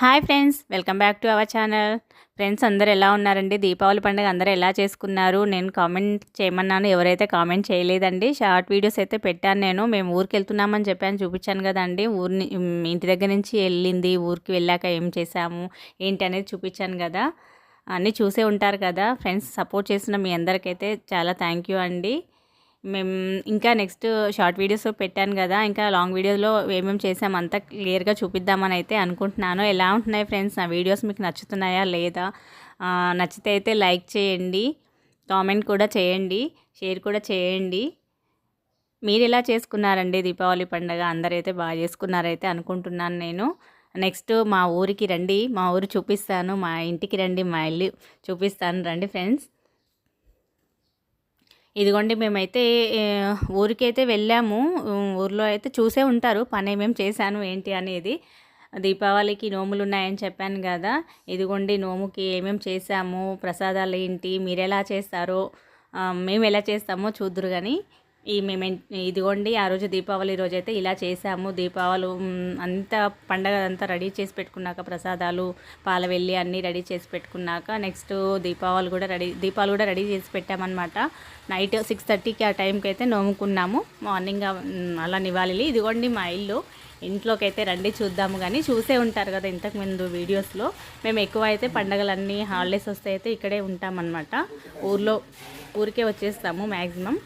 Hi friends welcome back to our channel. Friends అందరు ఎలా ఉన్నారండి? దీపావళి పండుగ అందరూ ఎలా చేసుకున్నారు? నేను కామెంట్ చేయమన్నాను ఎవరైతే కామెంట్ చేయలేదండి షార్ట్ వీడియోస్ అయితే పెట్టాను నేను. మేము ఊరికి వెళ్తున్నామని చెప్పాను చూపించాను కదండి. ఊరిని ఇంటి దగ్గర నుంచి వెళ్ళింది ఊరికి వెళ్ళాక ఏం చేసాము ఏంటి అనేది చూపించాను కదా. అన్నీ చూసే ఉంటారు కదా. ఫ్రెండ్స్ సపోర్ట్ చేసిన మీ అందరికైతే చాలా థ్యాంక్ యూ అండి. మేము ఇంకా నెక్స్ట్ షార్ట్ వీడియోస్ పెట్టాను కదా ఇంకా లాంగ్ వీడియోలో ఏమేమి చేసాం అంతా క్లియర్గా చూపిద్దామని అయితే అనుకుంటున్నాను. ఎలా ఉంటున్నాయి ఫ్రెండ్స్? నా వీడియోస్ మీకు నచ్చుతున్నాయా లేదా? నచ్చితే అయితే లైక్ చేయండి కామెంట్ కూడా చేయండి షేర్ కూడా చేయండి. మీరు ఎలా చేసుకున్నారండి దీపావళి పండుగ? అందరైతే బాగా చేసుకున్నారైతే అనుకుంటున్నాను నేను. నెక్స్ట్ మా ఊరికి రండి మా ఊరు చూపిస్తాను మా ఇంటికి రండి మా ఇల్లు చూపిస్తాను రండి ఫ్రెండ్స్. ఇదిగోండి మేమైతే ఊరికైతే వెళ్ళాము. ఊర్లో అయితే చూసే ఉంటారు పని ఏమేమి చేశాను ఏంటి అనేది. దీపావళికి నోములు ఉన్నాయని చెప్పాను కదా. ఇదిగోండి నోముకి ఏమేమి చేశాము ప్రసాదాలు ఏంటి మీరు ఎలా చేస్తారో మేము ఎలా చేస్తామో చూద్దరు కానీ ఈ మేము ఇదిగోండి ఆ రోజు దీపావళి రోజు అయితే ఇలా చేసాము దీపావళి అంతా పండగ అంతా రెడీ చేసి పెట్టుకున్నాక ప్రసాదాలు పాలవెల్లి అన్నీ రెడీ చేసి పెట్టుకున్నాక నెక్స్ట్ దీపావళి కూడా రెడీ దీపాలు కూడా రెడీ చేసి పెట్టామన్నమాట. నైట్ సిక్స్ థర్టీకి ఆ టైంకి అయితే నోముకున్నాము. మార్నింగ్ అలా నివాళి ఇదిగోండి మా ఇల్లు. ఇంట్లోకి అయితే రండి చూద్దాము కానీ చూసే ఉంటారు కదా ఇంతకు ముందు వీడియోస్లో. మేము ఎక్కువ అయితే పండగలన్నీ హాలిడేస్ వస్తే అయితే ఇక్కడే ఉంటామన్నమాట. ఊర్లో ఊరికే వచ్చేస్తాము మ్యాక్సిమం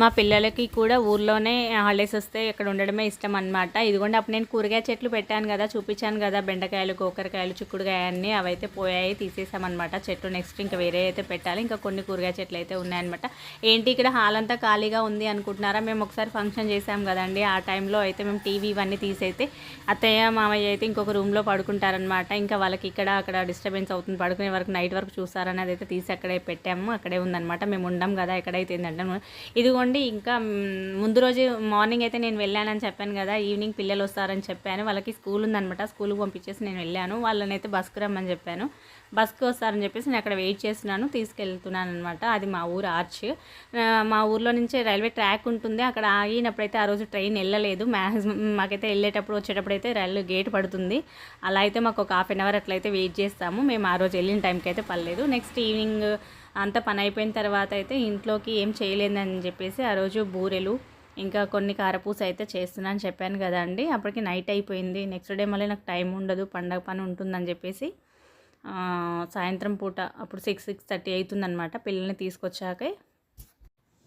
మా పిల్లలకి కూడా ఊర్లోనే హాలిడేస్ వస్తే ఇక్కడ ఉండడమే ఇష్టం అనమాట ఇదిగోండి అప్పుడు నేను కూరగాయ చెట్లు పెట్టాను కదా చూపించాను కదా బెండకాయలు గోకరకాయలు చిక్కుడుకాయ అన్నీ అవైతే పోయాయి తీసేసామన్నమాట చెట్టు నెక్స్ట్ ఇంకా వేరే అయితే పెట్టాలి ఇంకా కొన్ని కూరగాయ చెట్లు అయితే ఉన్నాయన్నమాట. ఏంటి ఇక్కడ హాల్ అంతా ఖాళీగా ఉంది అనుకుంటున్నారా? మేము ఒకసారి ఫంక్షన్ చేసాం కదండి ఆ టైంలో అయితే మేము టీవీ ఇవన్నీ తీసైతే అత్తయ్య మామయ్య అయితే ఇంకొక రూమ్లో పడుకుంటారనమాట ఇంకా వాళ్ళకి ఇక్కడ అక్కడ డిస్టర్బెన్స్ అవుతుంది పడుకునే వరకు నైట్ వరకు చూస్తారని అయితే తీసి అక్కడే పెట్టాము అక్కడే ఉందన్నమాట. మేము ఉండం కదా ఎక్కడైతే ఏంటంటే ఇదిగోండి ఇంకా ముందు రోజు మార్నింగ్ అయితే నేను వెళ్ళానని చెప్పాను కదా ఈవినింగ్ పిల్లలు వస్తారని చెప్పాను. వాళ్ళకి స్కూల్ ఉందనమాట స్కూల్కి పంపించేసి నేను వెళ్ళాను. వాళ్ళని అయితే బస్కు రమ్మని చెప్పాను. బస్కి వస్తారని చెప్పేసి నేను అక్కడ వెయిట్ చేస్తున్నాను తీసుకెళ్తున్నాను అనమాట అది మా ఊరు ఆర్చ్. మా ఊర్లో నుంచి రైల్వే ట్రాక్ ఉంటుంది. అక్కడ ఆగినప్పుడైతే ఆ రోజు ట్రైన్ వెళ్ళలేదు. మ్యాక్సిమం మాకైతే వెళ్ళేటప్పుడు వచ్చేటప్పుడు అయితే రైలు గేట్ పడుతుంది. అలా అయితే మాకు ఒక హాఫ్ అన్ అవర్ అట్లయితే వెయిట్ చేస్తాము. మేము ఆ రోజు వెళ్ళిన టైంకి అయితే పర్లేదు. నెక్స్ట్ ఈవినింగ్ అంత పని అయిపోయిన తర్వాత అయితే ఇంట్లోకి ఏం చేయలేదని చెప్పేసి ఆ రోజు బూరెలు ఇంకా కొన్ని కారపూస అయితే చేస్తున్నాను చెప్పాను కదా అండి అప్పటికి నైట్ అయిపోయింది. నెక్స్ట్ డే మళ్ళీ నాకు టైం ఉండదు పండగ పని ఉంటుందని చెప్పేసి సాయంత్రం పూట అప్పుడు సిక్స్ సిక్స్ థర్టీ అవుతుందనమాట పిల్లల్ని తీసుకొచ్చాకే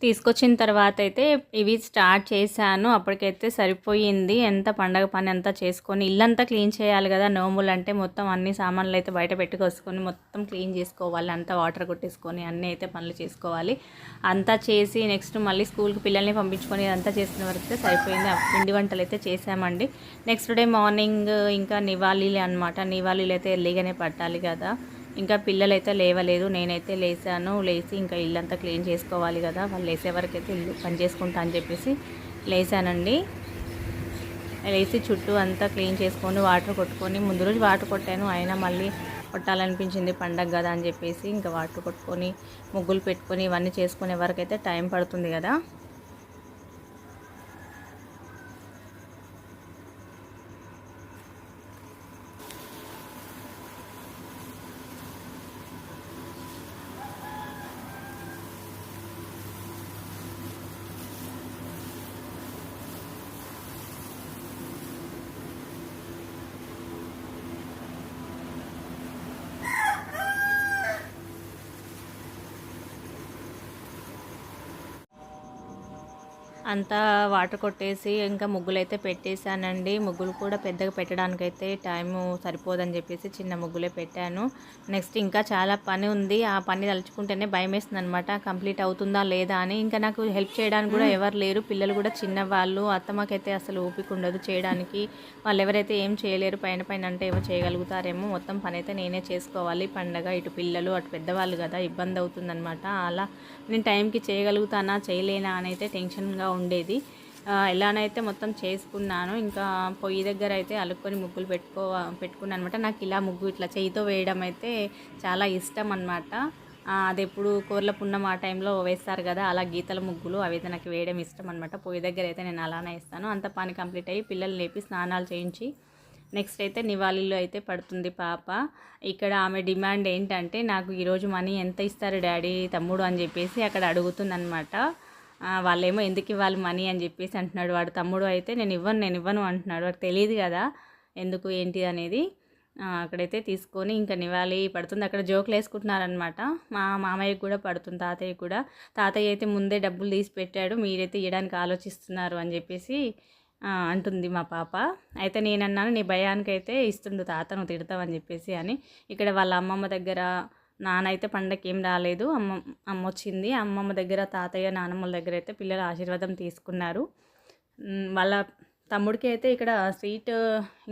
తీసుకొచ్చిన తర్వాత అయితే ఇవి స్టార్ట్ చేశాను. అప్పటికైతే సరిపోయింది. ఎంత పండగ పని అంతా చేసుకొని ఇల్లంతా క్లీన్ చేయాలి కదా నోములు అంటే మొత్తం అన్ని సామాన్లు అయితే బయట పెట్టుకొసుకొని మొత్తం క్లీన్ చేసుకోవాలి. అంతా వాటర్ కొట్టేసుకొని అన్నీ అయితే పనులు చేసుకోవాలి. అంతా చేసి నెక్స్ట్ మళ్ళీ స్కూల్కి పిల్లల్ని పంపించుకొని అంతా చేసిన వరకు అయితే సరిపోయింది పిండి వంటలు అయితే చేసామండి నెక్స్ట్ డే మార్నింగ్ ఇంకా నివాళీలే అనమాట నివాళీలు అయితే ఎర్లీగానే పట్టాలి కదా. ఇంకా పిల్లలైతే లేవలేదు నేనైతే లేసాను లేచి ఇంకా ఇల్లంతా క్లీన్ చేసుకోవాలి కదా వాళ్ళు లేసే వరకైతే ఇల్లు పని చేసుకుంటా అని చెప్పేసి లేసానండి. లేచి చుట్టూ అంతా క్లీన్ చేసుకొని వాటర్ కొట్టుకొని ముందు రోజు వాటర్ కొట్టాను అయినా మళ్ళీ కొట్టాలనిపించింది పండగ కదా అని చెప్పేసి ఇంకా వాటర్ కొట్టుకొని ముగ్గులు పెట్టుకొని ఇవన్నీ చేసుకునే వరకైతే టైం పడుతుంది కదా. అంతా వాటర్ కొట్టేసి ఇంకా ముగ్గులు అయితే పెట్టేశానండి. ముగ్గులు కూడా పెద్దగా పెట్టడానికైతే టైము సరిపోదని చెప్పేసి చిన్న ముగ్గులే పెట్టాను. నెక్స్ట్ ఇంకా చాలా పని ఉంది. ఆ పని తలుచుకుంటేనే భయం వేస్తుంది అనమాట కంప్లీట్ అవుతుందా లేదా అని. ఇంకా నాకు హెల్ప్ చేయడానికి కూడా ఎవరు లేరు. పిల్లలు కూడా చిన్నవాళ్ళు. అత్తమ్మకైతే అసలు ఓపిక ఉండదు చేయడానికి. వాళ్ళు ఎవరైతే ఏం చేయలేరు పైన పైన అంటే ఏమో చేయగలుగుతారేమో. మొత్తం పని అయితే నేనే చేసుకోవాలి. పండగ ఇటు పిల్లలు అటు పెద్దవాళ్ళు కదా ఇబ్బంది అవుతుందన్నమాట. అలా నేను టైంకి చేయగలుగుతానా చేయలేనా అని అయితే టెన్షన్గా ఉండేది. ఎలానైతే మొత్తం చేసుకున్నాను ఇంకా పొయ్యి దగ్గర అయితే అలుక్కొని ముగ్గులు పెట్టుకో పెట్టుకున్నాను అనమాట నాకు ఇలా ముగ్గు ఇట్లా చేయితో వేయడం అయితే చాలా ఇష్టం అనమాట అది ఎప్పుడు కూరల పున్నం ఆ టైంలో వేస్తారు కదా అలా గీతల ముగ్గులు అవి అయితే నాకు వేయడం ఇష్టం అనమాట పొయ్యి దగ్గర అయితే నేను అలానే ఇస్తాను అంత పని కంప్లీట్ అయ్యి పిల్లలు లేపి స్నానాలు చేయించి నెక్స్ట్ అయితే నివాళిలో అయితే పడుతుంది పాప. ఇక్కడ ఆమె డిమాండ్ ఏంటంటే నాకు ఈరోజు మనీ ఎంత ఇస్తారు డాడీ తమ్ముడు అని చెప్పేసి అక్కడ అడుగుతుందనమాట వాళ్ళేమో ఎందుకు ఇవ్వాలి మనీ అని చెప్పేసి అంటున్నాడు. వాడు తమ్ముడు అయితే నేను ఇవ్వను నేను ఇవ్వను అంటున్నాడు. వాడికి తెలియదు కదా ఎందుకు ఏంటి అనేది. అక్కడైతే తీసుకొని ఇంకా నివాళి పడుతుంది. అక్కడ జోకులు వేసుకుంటున్నారనమాట మా మామయ్యకి కూడా పడుతుంది తాతయ్య కూడా. తాతయ్య అయితే ముందే డబ్బులు తీసి పెట్టాడు మీరైతే ఇవ్వడానికి ఆలోచిస్తున్నారు అని చెప్పేసి అంటుంది మా పాప. అయితే నేనన్నాను నీ భయానికి అయితే ఇస్తుండు తాత నువ్వు తిడతావని చెప్పేసి అని. ఇక్కడ వాళ్ళ అమ్మమ్మ దగ్గర నానైతే పండగకి ఏం రాలేదు. అమ్మ అమ్మ వచ్చింది అమ్మమ్మ దగ్గర తాతయ్య నానమ్మల దగ్గర అయితే పిల్లల ఆశీర్వాదం తీసుకున్నారు. వాళ్ళ తమ్ముడికి అయితే ఇక్కడ స్వీట్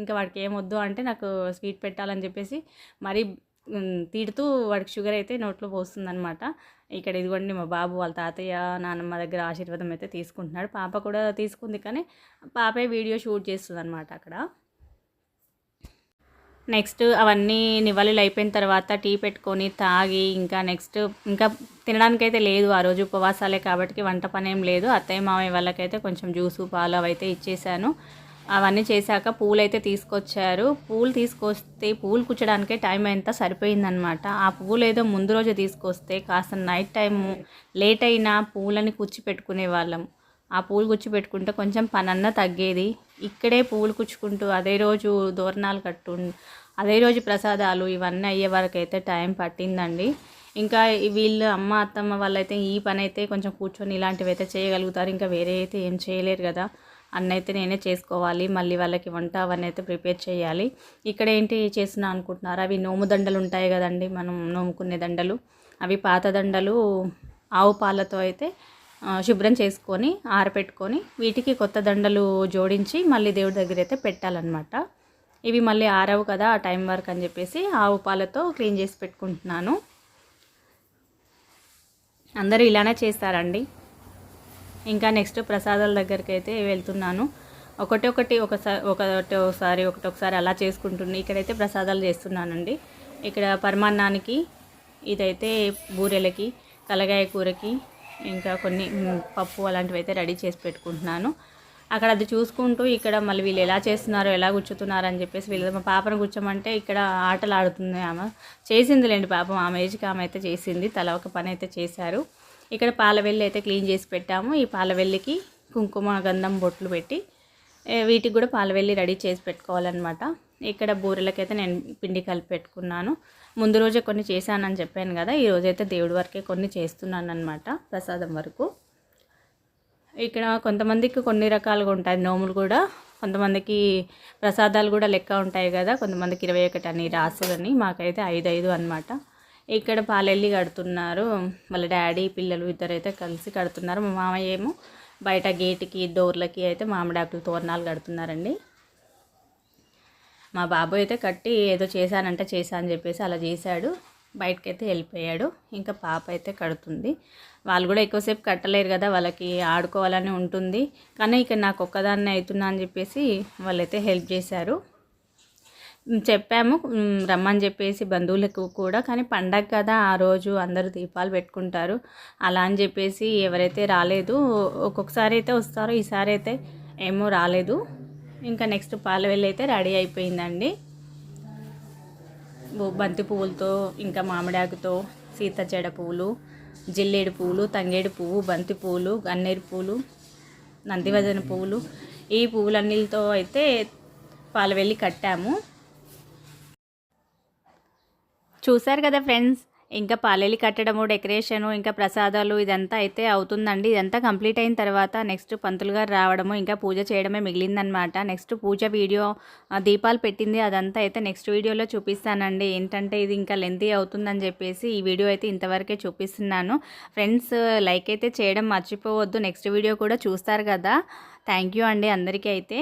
ఇంకా వాడికి ఏం వద్దు అంటే నాకు స్వీట్ పెట్టాలని చెప్పేసి మరీ తిడుతూ వాడికి షుగర్ అయితే నోట్లో పోస్తుందనమాట ఇక్కడ ఇదిగోండి మా బాబు వాళ్ళ తాతయ్య నానమ్మ దగ్గర ఆశీర్వాదం అయితే తీసుకుంటున్నాడు. పాప కూడా తీసుకుంది కానీ పాపే వీడియో షూట్ చేస్తుంది అనమాట అక్కడ. నెక్స్ట్ అవన్నీ నివాళులు అయిపోయిన తర్వాత టీ పెట్టుకొని తాగి ఇంకా నెక్స్ట్ ఇంకా తినడానికైతే లేదు ఆ రోజు ఉపవాసాలే కాబట్టి వంట పని ఏం లేదు. అత్తయ్య మామయ్య వాళ్ళకైతే కొంచెం జ్యూసు పాలు అవైతే ఇచ్చేసాను. అవన్నీ చేశాక పూలు అయితే తీసుకొచ్చారు. పూలు తీసుకొస్తే పూలు కూర్చడానికే టైం ఎంత సరిపోయిందనమాట ఆ పూలు ఏదో ముందు రోజు తీసుకొస్తే కాస్త నైట్ టైం లేట్ అయినా పూలని కుచ్చి పెట్టుకునే వాళ్ళం. ఆ పూలు గుచ్చి పెట్టుకుంటే కొంచెం పనన్నా తగ్గేది. ఇక్కడే పూలు కుచ్చుకుంటూ అదే రోజు దోరణాలు కట్టు అదే రోజు ప్రసాదాలు ఇవన్నీ అయ్యే వరకు అయితే టైం పట్టిందండి. ఇంకా వీళ్ళు అమ్మ అత్తమ్మ వాళ్ళైతే ఈ పని అయితే కొంచెం కూర్చొని ఇలాంటివి అయితే చేయగలుగుతారు. ఇంకా వేరే అయితే ఏం చేయలేరు కదా. అన్నైతే నేనే చేసుకోవాలి. మళ్ళీ వాళ్ళకి వంట అవన్నీ అయితే ప్రిపేర్ చేయాలి. ఇక్కడ ఏంటి చేస్తున్నా అనుకుంటున్నారు? అవి నోము దండలు ఉంటాయి కదండి. మనం నోముకునే దండలు. అవి పాత దండలు ఆవు పాలతో అయితే శుభ్రం చేసుకొని ఆరపెట్టుకొని వీటికి కొత్త దండలు జోడించి మళ్ళీ దేవుడి దగ్గర అయితే పెట్టాలన్నమాట. ఇవి మళ్ళీ ఆరవు కదా ఆ టైం వరకు అని చెప్పేసి ఆవు పాలతో క్లీన్ చేసి పెట్టుకుంటున్నాను. అందరూ ఇలానే చేస్తారండి. ఇంకా నెక్స్ట్ ప్రసాదాల దగ్గరికి అయితే వెళ్తున్నాను. ఒకటి ఒకటి ఒకసారి ఒకటోసారి ఒకటొకసారి అలా చేసుకుంటున్నాను ఇక్కడైతే ప్రసాదాలు చేస్తున్నానండి. ఇక్కడ పరమాన్నానికి ఇదైతే బూరెలకి కలగాయ కూరకి ఇంకా కొన్ని పప్పు అలాంటివి అయితే రెడీ చేసి పెట్టుకుంటున్నాను. అక్కడ అది చూసుకుంటూ ఇక్కడ మళ్ళీ వీళ్ళు ఎలా చేస్తున్నారో ఎలా కూర్చుతున్నారు అని చెప్పేసి వీళ్ళు మా పాపను కూర్చోమంటే ఇక్కడ ఆటలు ఆడుతుంది ఆమె. చేసిందిలేండి పాపం ఆమె ఏజ్కి ఆమె అయితే చేసింది తల ఒక పని అయితే చేశారు. ఇక్కడ పాలవెల్లి అయితే క్లీన్ చేసి పెట్టాము. ఈ పాలవెల్లికి కుంకుమ గంధం బొట్లు పెట్టి వీటికి కూడా పాలవెల్లి రెడీ చేసి పెట్టుకోవాలన్నమాట. ఇక్కడ బూరెలకైతే నేను పిండి కలిపి పెట్టుకున్నాను. ముందు రోజే కొన్ని చేశానని చెప్పాను కదా ఈరోజైతే దేవుడి వరకే కొన్ని చేస్తున్నాను అనమాట ప్రసాదం వరకు. ఇక్కడ కొంతమందికి కొన్ని రకాలుగా ఉంటాయి నోములు కూడా. కొంతమందికి ప్రసాదాలు కూడా లెక్క ఉంటాయి కదా కొంతమందికి ఇరవై ఒకటి అని రాసులని మాకైతే ఐదు ఐదు అనమాట ఇక్కడ పాలెల్లి కడుతున్నారు వాళ్ళ డాడీ పిల్లలు ఇద్దరైతే కలిసి కడుతున్నారు. మా మామయ్య ఏమో బయట గేట్కి డోర్లకి అయితే మామిడాకులు తోరణాలు కడుతున్నారండి. మా బాబు అయితే కట్టి ఏదో చేశానంటే చేశా అని చెప్పేసి అలా చేశాడు. బయటకి అయితే వెళ్ళిపోయాడు. ఇంకా పాప అయితే కడుతుంది. వాళ్ళు కూడా ఎక్కువసేపు కట్టలేరు కదా వాళ్ళకి ఆడుకోవాలని ఉంటుంది. కానీ ఇక నాకు ఒక్కదాన్ని అవుతున్నా అని చెప్పేసి వాళ్ళైతే హెల్ప్ చేశారు. చెప్పాము రమ్మని చెప్పేసి బంధువులకు కూడా. కానీ పండగ కదా ఆ రోజు అందరూ దీపాలు పెట్టుకుంటారు. అలా అని చెప్పేసి ఎవరైతే రాలేదు ఒక్కొక్కసారి అయితే వస్తారో ఈసారి అయితే ఏమో రాలేదు. ఇంకా నెక్స్ట్ పాలవెల్లి అయితే రెడీ అయిపోయిందండి. బంతి పువ్వులతో ఇంకా మామిడాకుతో సీత చెడ పువ్వులు జిల్లేడు పువ్వులు తంగేడు పువ్వు బంతి పువ్వులు గన్నేరు పువ్వులు నందివదన పువ్వులు ఈ పువ్వులన్నిటితో అయితే పాలవెల్లి కట్టాము. చూశారు కదా ఫ్రెండ్స్? ఇంకా పాలెలి కట్టడము డెకరేషను ఇంకా ప్రసాదాలు ఇదంతా అయితే అవుతుందండి. ఇదంతా కంప్లీట్ అయిన తర్వాత నెక్స్ట్ పంతులు గారు రావడము ఇంకా పూజ చేయడమే మిగిలిందనమాట నెక్స్ట్ పూజ వీడియో దీపాలు పెట్టింది. అదంతా అయితే నెక్స్ట్ వీడియోలో చూపిస్తానండి. ఏంటంటే ఇది ఇంకా లెంతీ అవుతుందని చెప్పేసి ఈ వీడియో అయితే ఇంతవరకే చూపిస్తున్నాను. ఫ్రెండ్స్ లైక్ అయితే చేయడం మర్చిపోవద్దు. నెక్స్ట్ వీడియో కూడా చూస్తారు కదా. థ్యాంక్ యూ అండి అందరికీ అయితే.